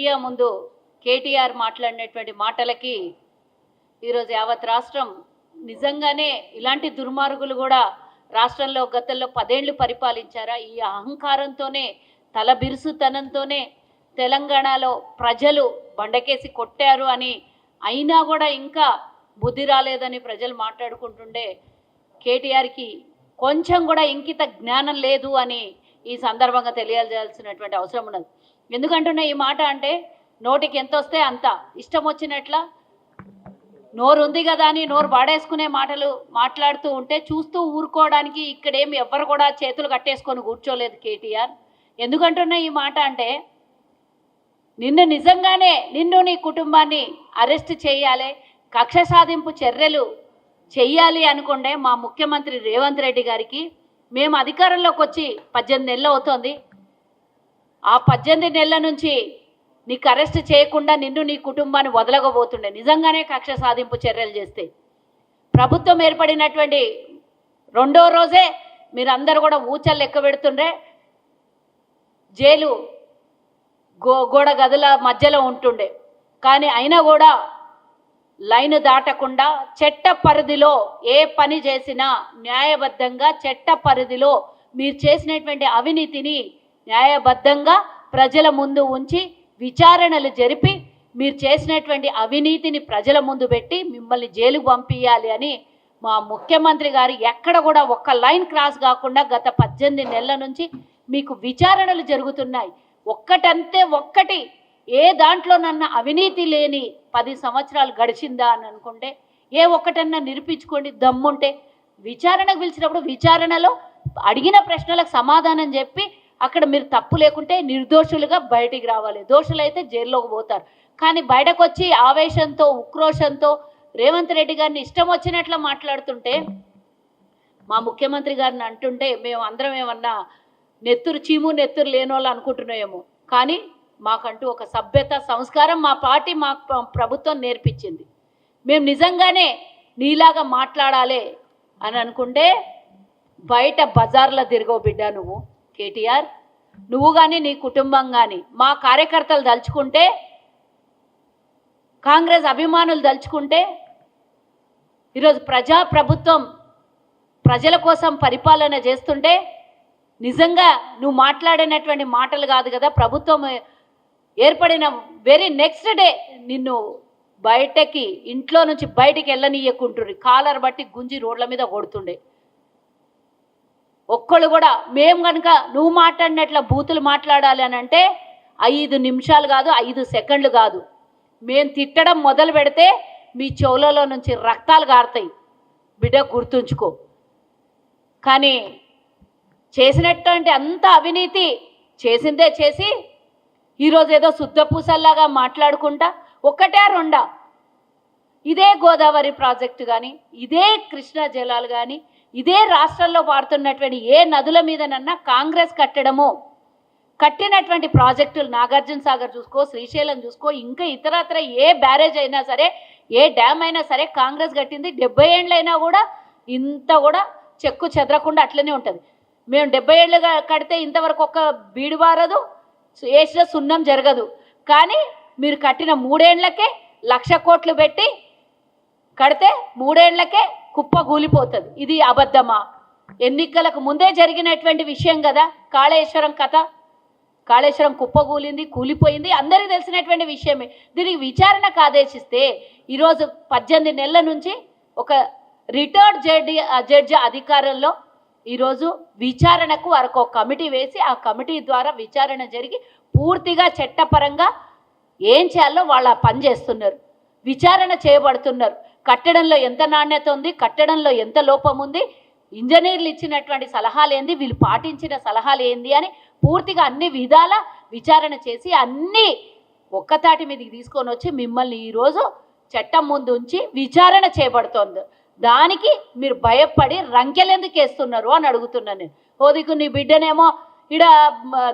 Media ముందు కేటీఆర్ మాట్లాడినటువంటి మాటలకి ఈరోజు యావత్ రాష్ట్రం నిజంగానే ఇలాంటి దుర్మార్గులు కూడా రాష్ట్రంలో గతంలో పదేళ్ళు పరిపాలించారా? ఈ అహంకారంతోనే తల బిరుసుతనంతోనే తెలంగాణలో ప్రజలు బండకేసి కొట్టారు అని అయినా కూడా ఇంకా బుద్ధి రాలేదని ప్రజలు మాట్లాడుకుంటుండే కేటీఆర్కి కొంచెం కూడా ఇంకిత జ్ఞానం లేదు అని ఈ సందర్భంగా తెలియజేయాల్సినటువంటి అవసరం ఉన్నది. ఎందుకంటున్నా ఈ మాట అంటే నోటికి ఎంత వస్తే అంత. ఇష్టం వచ్చినట్ల నోరు ఉంది కదా అని నోరు పాడేసుకునే మాటలు మాట్లాడుతూ ఉంటే చూస్తూ ఊరుకోవడానికి ఇక్కడేమి ఎవ్వరు కూడా చేతులు కట్టేసుకొని కూర్చోలేదు కేటీఆర్. ఎందుకంటున్నా ఈ మాట అంటే నిన్ను నిజంగానే నిన్ను నీ కుటుంబాన్ని అరెస్ట్ చేయాలి కక్ష సాధింపు చర్యలు చెయ్యాలి అనుకుంటే మా ముఖ్యమంత్రి రేవంత్ రెడ్డి గారికి మేము అధికారంలోకి వచ్చి పద్దెనిమిది నెలలు అవుతోంది. ఆ పద్దెనిమిది నెలల నుంచి నీకు అరెస్ట్ చేయకుండా నిన్ను నీ కుటుంబాన్ని వదలకపోతుండే నిజంగానే కక్ష సాధింపు చర్యలు చేస్తే. ప్రభుత్వం ఏర్పడినటువంటి రెండో రోజే మీరందరూ కూడా ఊచలు లెక్క పెడుతుండే జైలు గో గోడ గదుల మధ్యలో ఉంటుండే. కానీ అయినా కూడా లైన్ దాటకుండా చట్ట పరిధిలో ఏ పని చేసినా న్యాయబద్ధంగా చట్ట పరిధిలో మీరు చేసినటువంటి అవినీతిని న్యాయబద్ధంగా ప్రజల ముందు ఉంచి విచారణలు జరిపి మీరు చేసినటువంటి అవినీతిని ప్రజల ముందు పెట్టి మిమ్మల్ని జైలుకు పంపించాలి అని మా ముఖ్యమంత్రి గారు ఎక్కడ కూడా ఒక్క లైన్ క్రాస్ కాకుండా గత పద్దెనిమిది నెలల నుంచి మీకు విచారణలు జరుగుతున్నాయి. ఒక్కటంతే ఒక్కటి ఏ దాంట్లోనన్నా అవినీతి లేని పది సంవత్సరాలు గడిచిందా అని అనుకుంటే ఏ ఒక్కటన్నా నిరూపించుకోండి దమ్ముంటే. విచారణకు పిలిచినప్పుడు విచారణలో అడిగిన ప్రశ్నలకు సమాధానం చెప్పి అక్కడ మీరు తప్పు లేకుంటే నిర్దోషులుగా బయటికి రావాలి. దోషులైతే జైల్లోకి పోతారు. కానీ బయటకు వచ్చి ఆవేశంతో ఉక్రోషంతో రేవంత్ రెడ్డి గారిని ఇష్టం వచ్చినట్లు మాట్లాడుతుంటే మా ముఖ్యమంత్రి గారిని అంటుంటే మేము అందరం ఏమన్నా నెత్తురు చీము నెత్తురు లేని వాళ్ళు అనుకుంటున్నాయేమో. కానీ మాకంటూ ఒక సభ్యత సంస్కారం మా పార్టీ మా ప్రభుత్వం నేర్పించింది. మేము నిజంగానే నీలాగా మాట్లాడాలి అని అనుకుంటే బయట బజార్లో తిరగవు బిడ్డ నువ్వు. కేటీఆర్ నువ్వు కానీ నీ కుటుంబం కానీ మా కార్యకర్తలు దలుచుకుంటే కాంగ్రెస్ అభిమానులు దలుచుకుంటే ఈరోజు ప్రజా ప్రభుత్వం ప్రజల కోసం పరిపాలన చేస్తుంటే నిజంగా నువ్వు మాట్లాడినటువంటి మాటలు కాదు కదా ప్రభుత్వం ఏర్పడిన వెరీ నెక్స్ట్ డే నిన్ను బయటకి ఇంట్లో నుంచి బయటికి వెళ్ళనీయకుంటుండ్రి కాలర్ బట్టి గుంజి రోడ్ల మీద కొడుతుండే. ఒక్కళ్ళు కూడా మేము కనుక నువ్వు మాట్లాడినట్ల బూతులు మాట్లాడాలి అని అంటే ఐదు నిమిషాలు కాదు ఐదు సెకండ్లు కాదు. మేము తిట్టడం మొదలు పెడితే మీ చెవులలో నుంచి రక్తాలు గారుతాయి. బిడ్డ గుర్తుంచుకో. కానీ చేసినటువంటి అంత అవినీతి చేసిందే చేసి ఈరోజు ఏదో శుద్ధపూసల్లాగా మాట్లాడుకుంటా ఒక్కటే రెండా? ఇదే గోదావరి ప్రాజెక్టు కానీ ఇదే కృష్ణా జలాలు కానీ ఇదే రాష్ట్రంలో వాడుతున్నటువంటి ఏ నదుల మీదనన్నా కాంగ్రెస్ కట్టడము కట్టినటువంటి ప్రాజెక్టులు నాగార్జున సాగర్ చూసుకో శ్రీశైలం చూసుకో ఇంకా ఇతరత్ర ఏ బ్యారేజ్ అయినా సరే ఏ డ్యామ్ అయినా సరే కాంగ్రెస్ కట్టింది. డెబ్బై ఏళ్ళైనా కూడా ఇంత కూడా చెక్కు చెదరకుండా అట్లనే ఉంటుంది. మేము డెబ్బై ఏళ్ళు కడితే ఇంతవరకు ఒక్క బీడు బారదు వేసిన సున్నం జరగదు. కానీ మీరు కట్టిన మూడేండ్లకే లక్ష కోట్లు పెట్టి కడితే మూడేండ్లకే కుప్పగూలిపోతుంది ఇది అబద్ధమా? ఎన్నికలకు ముందే జరిగినటువంటి విషయం కదా? కాళేశ్వరం కథ. కాళేశ్వరం కుప్పగూలింది కూలిపోయింది అందరికీ తెలిసినటువంటి విషయమే. దీనికి విచారణకు ఆదేశిస్తే ఈరోజు పద్దెనిమిది నెలల నుంచి ఒక రిటైర్డ్ జడ్జి జడ్జి అధికారంలో ఈరోజు విచారణకు వారికి కమిటీ వేసి ఆ కమిటీ ద్వారా విచారణ జరిగి పూర్తిగా చట్టపరంగా ఏం చేయాలో వాళ్ళ పని చేస్తున్నారు. విచారణ చేయబడుతున్నారు. కట్టడంలో ఎంత నాణ్యత ఉంది కట్టడంలో ఎంత లోపం ఉంది ఇంజనీర్లు ఇచ్చినటువంటి సలహాలు ఏంది వీళ్ళు పాటించిన సలహాలు ఏంది అని పూర్తిగా అన్ని విధాల విచారణ చేసి అన్ని ఒక్కతాటి మీదకి తీసుకొని వచ్చి మిమ్మల్ని ఈరోజు చట్టం ముందు ఉంచి విచారణ చేయబడుతోంది దానికి మీరు భయపడి రంకెలెందుకు వేస్తున్నారు అని అడుగుతున్నాను నేను. ఓదికు నీ బిడ్డనేమో ఇడ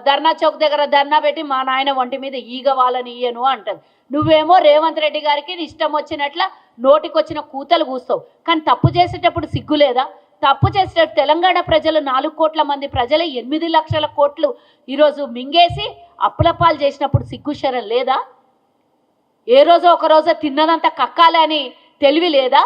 ధర్నా చౌక్ దగ్గర ధర్నా పెట్టి మా నాయన ఒంటి మీద ఈగ వాళ్ళని ఇయ్యను అంటది. నువ్వేమో రేవంత్ రెడ్డి గారికి ఇష్టం వచ్చినట్ల నోటికొచ్చిన కూతలు కూస్తావు. కానీ తప్పు చేసేటప్పుడు సిగ్గు లేదా? తప్పు చేసేటప్పుడు తెలంగాణ ప్రజలు నాలుగు కోట్ల మంది ప్రజలు ఎనిమిది లక్షల కోట్లు ఈరోజు మింగేసి అప్పులపాలు చేసినప్పుడు సిగ్గుశరం లేదా? ఏ రోజో ఒక రోజు తిన్నదంతా కక్కాలి అని తెలివి లేదా?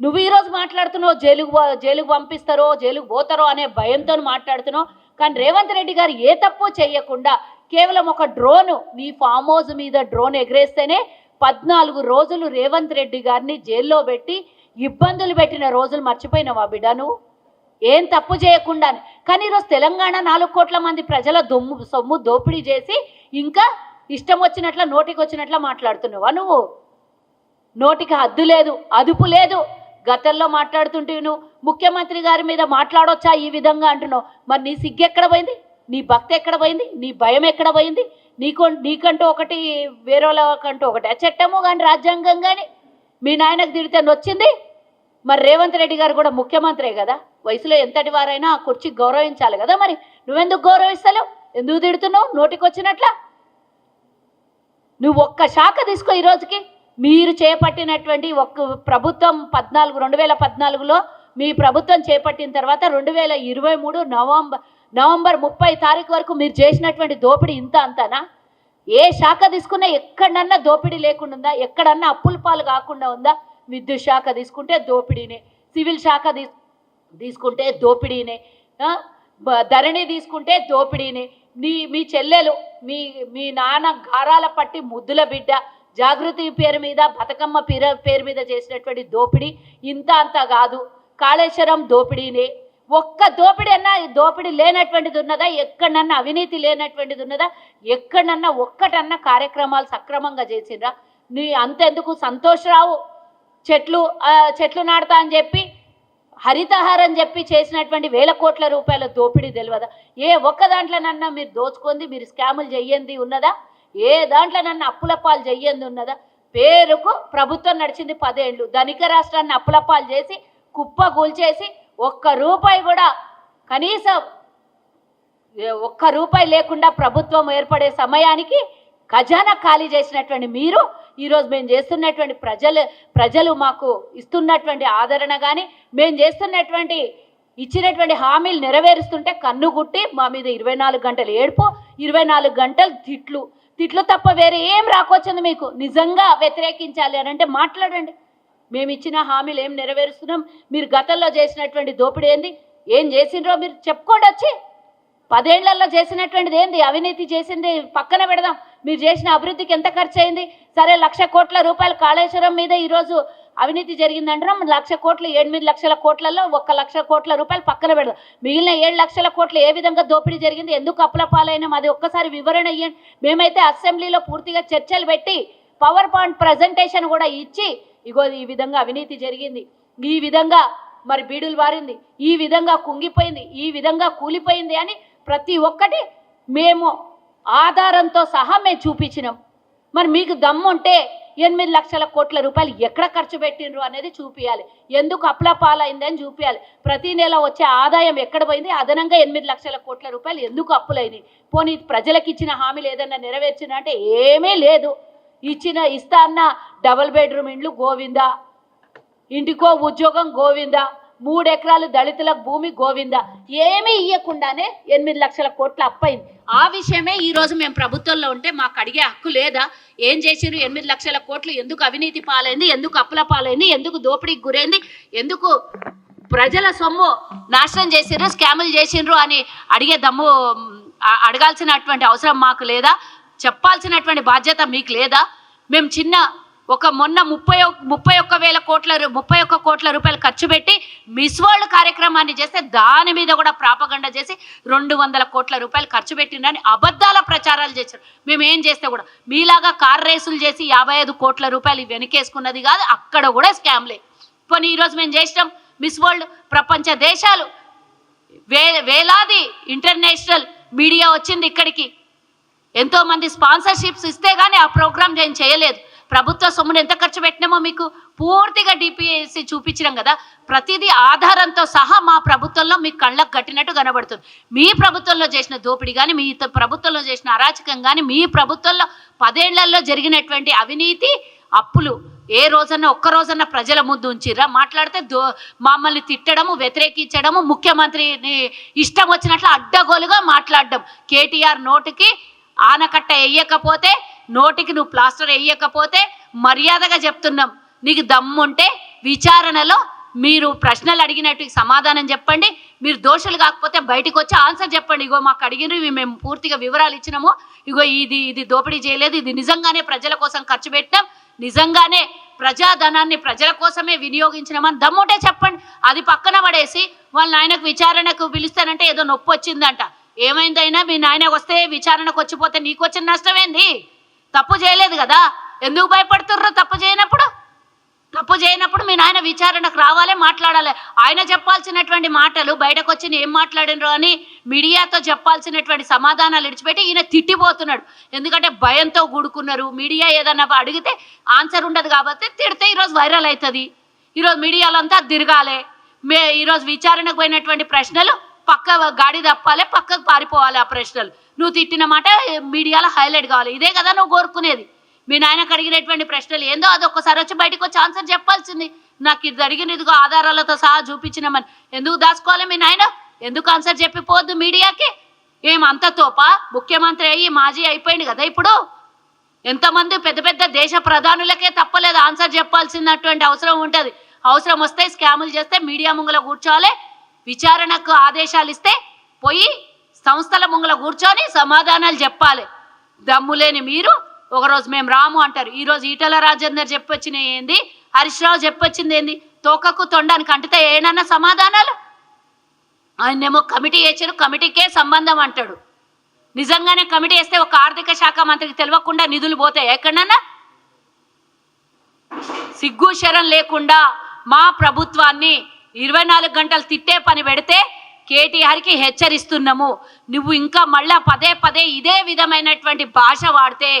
నువ్వు ఈరోజు మాట్లాడుతున్నావు జైలుకు జైలుకు పంపిస్తారో జైలుకు పోతారో అనే భయంతో మాట్లాడుతున్నావు. కానీ రేవంత్ రెడ్డి గారు ఏ తప్పు చేయకుండా కేవలం ఒక డ్రోన్ నీ ఫామ్ హౌస్ మీద డ్రోన్ ఎగరేస్తేనే పద్నాలుగు రోజులు రేవంత్ రెడ్డి గారిని జైల్లో పెట్టి ఇబ్బందులు పెట్టిన రోజులు మర్చిపోయినావా బిడ్డ నువ్వు? ఏం తప్పు చేయకుండా కానీ ఈరోజు తెలంగాణ నాలుగు కోట్ల మంది ప్రజల దొమ్ము సొమ్ము దోపిడీ చేసి ఇంకా ఇష్టం వచ్చినట్ల నోటికి వచ్చినట్ల మాట్లాడుతున్నావా నువ్వు? నోటికి హద్దు లేదు అదుపు లేదు. గతంలో మాట్లాడుతుంటే నువ్వు ముఖ్యమంత్రి గారి మీద మాట్లాడొచ్చా ఈ విధంగా అంటున్నావు? మరి నీ సిగ్గు ఎక్కడ పోయింది? నీ భక్తి ఎక్కడ పోయింది? నీ భయం ఎక్కడ పోయింది? నీకు నీకంటూ ఒకటి వేరేలాకంటూ ఒకటి. ఆ చట్టము కానీ రాజ్యాంగం కానీ మీ నాయనకు తిడితే నొచ్చింది? మరి రేవంత్ రెడ్డి గారు కూడా ముఖ్యమంత్రే కదా? వయసులో ఎంతటి వారైనా ఆ కుర్చీ గౌరవించాలి కదా మరి? నువ్వెందుకు గౌరవిస్తలేవు? ఎందుకు తిడుతున్నావు? నోటికి వచ్చినట్లా నువ్వు ఒక్క శాఖ తీసుకో ఈరోజుకి మీరు చేపట్టినటువంటి ఒక్క ప్రభుత్వం పద్నాలుగు రెండు వేల పద్నాలుగులో మీ ప్రభుత్వం చేపట్టిన తర్వాత రెండు వేల ఇరవై మూడు నవంబర్ నవంబర్ ముప్పై తారీఖు వరకు మీరు చేసినటువంటి దోపిడీ ఇంత అంతనా? ఏ శాఖ తీసుకున్నా ఎక్కడన్నా దోపిడీ లేకుండా ఉందా? ఎక్కడన్నా అప్పుల పాలు కాకుండా ఉందా? విద్యుత్ శాఖ తీసుకుంటే దోపిడీనే. సివిల్ శాఖ తీ- తీసుకుంటే దోపిడీనే. ధరణి తీసుకుంటే దోపిడీనే. మీ మీ చెల్లెలు మీ మీ నాన్న గారాల పట్టి ముద్దుల బిడ్డ జాగృతి పేరు మీద బతుకమ్మ పేరు పేరు మీద చేసినటువంటి దోపిడీ ఇంత అంత కాదు. కాళేశ్వరం దోపిడీనే. ఒక్క దోపిడీ అన్నా దోపిడీ లేనటువంటిది ఉన్నదా? ఎక్కడన్నా అవినీతి లేనటువంటిది ఉన్నదా? ఎక్కడన్నా ఒక్కటన్నా కార్యక్రమాలు సక్రమంగా చేసిండ్రా? నీ అంతెందుకు సంతోషరావు? చెట్లు చెట్లు నాడతా అని చెప్పి హరితహారం చెప్పి చేసినటువంటి వేల కోట్ల రూపాయల దోపిడీ తెలియదా ఏ ఒక్క దాంట్లోనన్నా మీరు దోచుకుంది మీరు స్కాములు చెయ్యంది ఉన్నదా? ఏ దాంట్లోనన్నా అప్పుల పాలు చెయ్యంది ఉన్నదా? పేరుకు ప్రభుత్వం నడిచింది పదేళ్ళు ధనిక రాష్ట్రాన్ని అప్పులప్పాలు చేసి కుప్ప కూల్చేసి ఒక్క రూపాయి కూడా కనీసం ఒక్క రూపాయి లేకుండా ప్రభుత్వం ఏర్పడే సమయానికి ఖజానా ఖాళీ చేసినటువంటి మీరు ఈరోజు మేము చేస్తున్నటువంటి ప్రజలు ప్రజలు మాకు ఇస్తున్నటువంటి ఆదరణ కానీ మేము చేస్తున్నటువంటి ఇచ్చినటువంటి హామీలు నెరవేరుస్తుంటే కన్నుగుట్టి మా మీద ఇరవై నాలుగు గంటలు ఏడుపు ఇరవై నాలుగు గంటలు తిట్లు. తిట్లు తప్ప వేరే ఏం రాకొచ్చింది మీకు? నిజంగా వ్యతిరేకించాలి అని అంటే మాట్లాడండి. మేము ఇచ్చిన హామీలు ఏం నెరవేరుస్తున్నాం? మీరు గతంలో చేసినటువంటి దోపిడీ ఏంది? ఏం చేసిండ్రో మీరు చెప్పుకోండి వచ్చి. పదేళ్ళలో చేసినటువంటిది ఏంది? అవినీతి చేసింది పక్కన పెడదాం. మీరు చేసిన అభివృద్ధికి ఎంత ఖర్చు అయింది సరే లక్ష కోట్ల రూపాయలు కాళేశ్వరం మీద ఈరోజు అవినీతి జరిగిందంటున్నాం. లక్ష కోట్లు ఎనిమిది లక్షల కోట్లలో ఒక్క లక్ష కోట్ల రూపాయలు పక్కన పెడదాం. మిగిలిన ఏడు లక్షల కోట్లు ఏ విధంగా దోపిడీ జరిగింది? ఎందుకు అప్పుల పాలైనాం అది ఒక్కసారి వివరణ ఇవ్వండి మేమైతే అసెంబ్లీలో పూర్తిగా చర్చలు పెట్టి పవర్ పాయింట్ ప్రజెంటేషన్ కూడా ఇచ్చి ఇగో ఈ విధంగా అవినీతి జరిగింది. ఈ విధంగా మరి బీడులు వారింది. ఈ విధంగా కుంగిపోయింది ఈ విధంగా కూలిపోయింది అని ప్రతి ఒక్కటి మేము ఆధారంతో సహా మేము చూపించినాం. మరి మీకు దమ్ముంటే ఎనిమిది లక్షల కోట్ల రూపాయలు ఎక్కడ ఖర్చు పెట్టిండ్రు అనేది చూపించాలి ఎందుకు అప్లా అని చూపించాలి ప్రతి నెల వచ్చే ఆదాయం ఎక్కడ పోయింది? అదనంగా ఎనిమిది లక్షల కోట్ల రూపాయలు ఎందుకు అప్పులైనవి పోనీ ప్రజలకు ఇచ్చిన హామీలు ఏదన్నా నెరవేర్చిన అంటే ఏమీ లేదు. ఇచ్చిన ఇస్తా అన్న డబల్ బెడ్రూమ్ ఇండ్లు గోవిందా? ఇంటికో ఉద్యోగం గోవిందా? మూడు ఎకరాలు దళితులకు భూమి గోవిందా. ఏమీ ఇవ్వకుండానే ఎనిమిది లక్షల కోట్ల అప్పయింది. ఆ విషయమే ఈ రోజు మేము ప్రభుత్వంలో ఉంటే మాకు అడిగే హక్కు లేదా? ఏం చేసిరు ఎనిమిది లక్షల కోట్లు ఎందుకు అవినీతి పాలైంది? ఎందుకు అప్పుల పాలైంది? ఎందుకు దోపిడీకి గురైంది? ఎందుకు ప్రజల సొమ్ము నాశనం చేసిండ్రు స్కాములు చేసిండ్రు అని అడిగే దమ్ము అడగాల్సినటువంటి అవసరం మాకు లేదా? చెప్పాల్సినటువంటి బాధ్యత మీకు లేదా? మేము చిన్న ఒక మొన్న ముప్పై ముప్పై ఒక్క వేల కోట్ల ముప్పై ఒక్క కోట్ల రూపాయలు ఖర్చు పెట్టి మిస్ వరల్డ్ కార్యక్రమాన్ని చేస్తే దాని మీద కూడా ప్రాపగండ చేసి రెండు వందల కోట్ల రూపాయలు ఖర్చు పెట్టిండని అబద్ధాల ప్రచారాలు చేశారు. మేము ఏం చేస్తే కూడా మీలాగా కార్ రేసులు చేసి యాభై ఐదు కోట్ల రూపాయలు వెనకేసుకున్నది కాదు అక్కడ కూడా స్కామ్లే పోనీ ఈరోజు మేము చేసినాం మిస్ వరల్డ్ ప్రపంచ దేశాలు. వే వేలాది ఇంటర్నేషనల్ మీడియా వచ్చింది ఇక్కడికి. ఎంతో మంది స్పాన్సర్షిప్స్ ఇస్తే గానీ ఆ ప్రోగ్రామ్ నేను చేయలేదు. ప్రభుత్వ సొమ్మును ఎంత ఖర్చు పెట్టినామో మీకు పూర్తిగా డిపిఎస్సి చూపించినాం కదా. ప్రతిదీ ఆధారంతో సహా మా ప్రభుత్వంలో మీకు కళ్ళకు కట్టినట్టు కనబడుతుంది. మీ ప్రభుత్వంలో చేసిన దోపిడీ కానీ మీ ప్రభుత్వంలో చేసిన అరాచకం కానీ మీ ప్రభుత్వంలో పదేళ్ళలో జరిగినటువంటి అవినీతి అప్పులు. ఏ రోజన్నా ఒక్క రోజన్నా ప్రజల ముందు ఉంచిర్రా? మాట్లాడితే దో మమ్మల్ని తిట్టడము వ్యతిరేకించడము ముఖ్యమంత్రిని ఇష్టం వచ్చినట్లు అడ్డగోలుగా మాట్లాడడం. కేటీఆర్ నోటికి ఆనకట్ట వేయకపోతే నోటికి నువ్వు ప్లాస్టర్ వేయకపోతే మర్యాదగా చెప్తున్నాం. నీకు దమ్ముంటే విచారణలో మీరు ప్రశ్నలు అడిగినట్టు సమాధానం చెప్పండి. మీరు దోషులు కాకపోతే బయటకు వచ్చి ఆన్సర్ చెప్పండి. ఇగో మాకు అడిగినవి మేము పూర్తిగా వివరాలు ఇచ్చినాము. ఇగో ఇది ఇది దోపిడీ చేయలేదు. ఇది నిజంగానే ప్రజల కోసం ఖర్చు పెట్టాం నిజంగానే ప్రజాధనాన్ని ప్రజల కోసమే వినియోగించినామని దమ్ముంటే చెప్పండి. అది పక్కన పడేసి వాళ్ళ నాయనకు విచారణకు పిలుస్తానంటే ఏదో నొప్పి వచ్చిందంట ఏమైందైనా మీ నాయన వస్తే విచారణకు వచ్చిపోతే నీకు వచ్చిన నష్టం ఏంది తప్పు చేయలేదు కదా? ఎందుకు భయపడుతుర్రు తప్పు చేయనప్పుడు? తప్పు చేయనప్పుడు మీ నాయన విచారణకు రావాలి మాట్లాడాలి. ఆయన చెప్పాల్సినటువంటి మాటలు బయటకు వచ్చి ఏం మాట్లాడినరు అని మీడియాతో చెప్పాల్సినటువంటి సమాధానాలు ఇడిచిపెట్టి ఈయన తిట్టిపోతున్నాడు. ఎందుకంటే భయంతో కూడుకున్నారు మీడియా ఏదన్నా అడిగితే ఆన్సర్ ఉండదు కాబట్టి తిడితే ఈరోజు వైరల్ అవుతుంది. ఈరోజు మీడియాలో అంతా తిరగాలి. మే ఈరోజు విచారణకు పోయినటువంటి ప్రశ్నలు పక్క గాడి తప్పాలి పక్కకు పారిపోవాలి ఆ ప్రశ్నలు. నువ్వు తిట్టిన మాట మీడియాలో హైలైట్ కావాలి. ఇదే కదా నువ్వు కోరుకునేది. మీ నాయనకు అడిగినటువంటి ప్రశ్నలు ఏందో అది ఒక్కసారి వచ్చి బయటకు వచ్చి ఆన్సర్ చెప్పాల్సింది. నాకు ఇది అడిగిన ఇదిగో ఆధారాలతో సహా చూపించినామని. ఎందుకు దాచుకోవాలి మీ నాయన? ఎందుకు ఆన్సర్ చెప్పిపోవద్దు మీడియాకి? ఏం అంత తోపా? ముఖ్యమంత్రి అయ్యి మాజీ అయిపోయింది కదా ఇప్పుడు? ఎంతమంది పెద్ద పెద్ద దేశ ప్రధానులకే తప్పలేదు ఆన్సర్ చెప్పాల్సినటువంటి అవసరం ఉంటుంది. అవసరం వస్తే స్కాములు చేస్తే మీడియా ముంగల కూర్చోవాలి. విచారణకు ఆదేశాలు ఇస్తే పోయి సంస్థల ముంగల కూర్చొని సమాధానాలు చెప్పాలి. దమ్ములేని మీరు ఒకరోజు మేము రాము అంటారు. ఈరోజు ఈటల రాజేందర్ చెప్పొచ్చిన ఏంది? హరీష్ రావు చెప్పొచ్చింది ఏంది? తోకకు తొండానికి అంటితే ఏనన్నా సమాధానాలు? ఆయనేమో కమిటీ వేసారు కమిటీకే సంబంధం అంటాడు. నిజంగానే కమిటీ వేస్తే ఒక ఆర్థిక శాఖ మంత్రికి తెలియకుండా నిధులు పోతాయి. ఎక్కడన్నా? సిగ్గు శరం లేకుండా మా ప్రభుత్వాన్ని ఇరవై నాలుగు గంటలు తిట్టే పని పెడితే కేటీఆర్కి హెచ్చరిస్తున్నాము. నువ్వు ఇంకా మళ్ళా పదే పదే ఇదే విధమైనటువంటి భాష వాడితే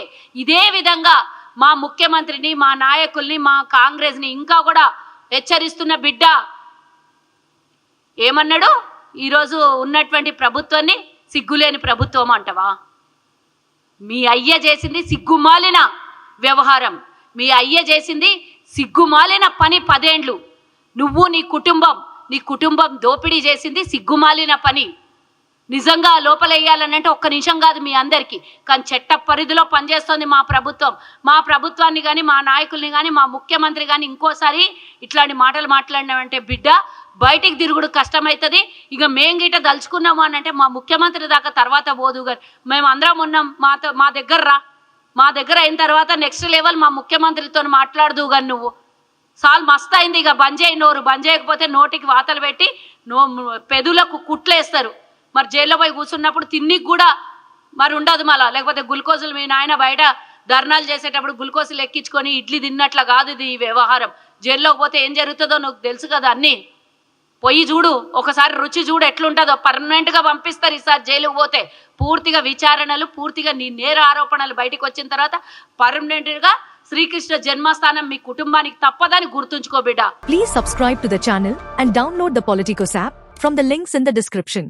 ఇదే విధంగా మా ముఖ్యమంత్రిని మా నాయకుల్ని మా కాంగ్రెస్ని ఇంకా కూడా హెచ్చరిస్తున్న బిడ్డ ఏమన్నాడు? ఈరోజు ఉన్నటువంటి ప్రభుత్వాన్ని సిగ్గులేని ప్రభుత్వం అంటవా? మీ అయ్య చేసింది సిగ్గుమాలిన వ్యవహారం. మీ అయ్య చేసింది సిగ్గుమాలిన పని పదేండ్లు. నువ్వు నీ కుటుంబం నీ కుటుంబం దోపిడీ చేసింది సిగ్గుమాలిన పని. నిజంగా లోపలేయాలనంటే ఒక్క నిమిషం కాదు మీ అందరికీ. కానీ చట్ట పరిధిలో పనిచేస్తుంది మా ప్రభుత్వం. మా ప్రభుత్వాన్ని కానీ మా నాయకుల్ని కానీ మా ముఖ్యమంత్రి కానీ ఇంకోసారి ఇట్లాంటి మాటలు మాట్లాడినామంటే బిడ్డ బయటికి తిరుగుడు కష్టమవుతుంది ఇక మేం గిట్ట దలుచుకున్నాము అని అంటే మా ముఖ్యమంత్రి దాకా తర్వాత పోదు కానీ మేము అందరం ఉన్నాం మాతో మా దగ్గర రా. మా దగ్గర అయిన తర్వాత నెక్స్ట్ లెవెల్ మా ముఖ్యమంత్రితో మాట్లాడదు కానీ నువ్వు. సాల్ మస్త్ అయింది ఇక. బంద్ చేయి నోరు. బంద్ చేయకపోతే నోటికి వాతలు పెట్టి నో పెదులకు కుట్లేస్తారు. మరి జైల్లో పోయి కూర్చున్నప్పుడు తిన్నికి కూడా మరి ఉండదు మళ్ళా. లేకపోతే గ్లూకోజులు మీ నాయన బయట ధర్నాలు చేసేటప్పుడు గ్లూకోజులు ఎక్కించుకొని ఇడ్లీ తిన్నట్ల కాదు ఇది ఈ వ్యవహారం. జైల్లో పోతే ఏం జరుగుతుందో నాకు తెలుసు కదా అన్నీ. పొయ్యి చూడు. ఒకసారి రుచి చూడు ఎట్లుంటుందో. పర్మనెంట్గా పంపిస్తారు ఈసారి జైలుకు పోతే. పూర్తిగా విచారణలు పూర్తిగా నీ నేర ఆరోపణలు బయటకు వచ్చిన తర్వాత పర్మనెంట్గా శ్రీకృష్ణ జన్మస్థానం మీ కుటుంబానికి తప్పదని గుర్తుంచుకోబిడ్డా please subscribe to the channel and download the Politicos app from the links in the description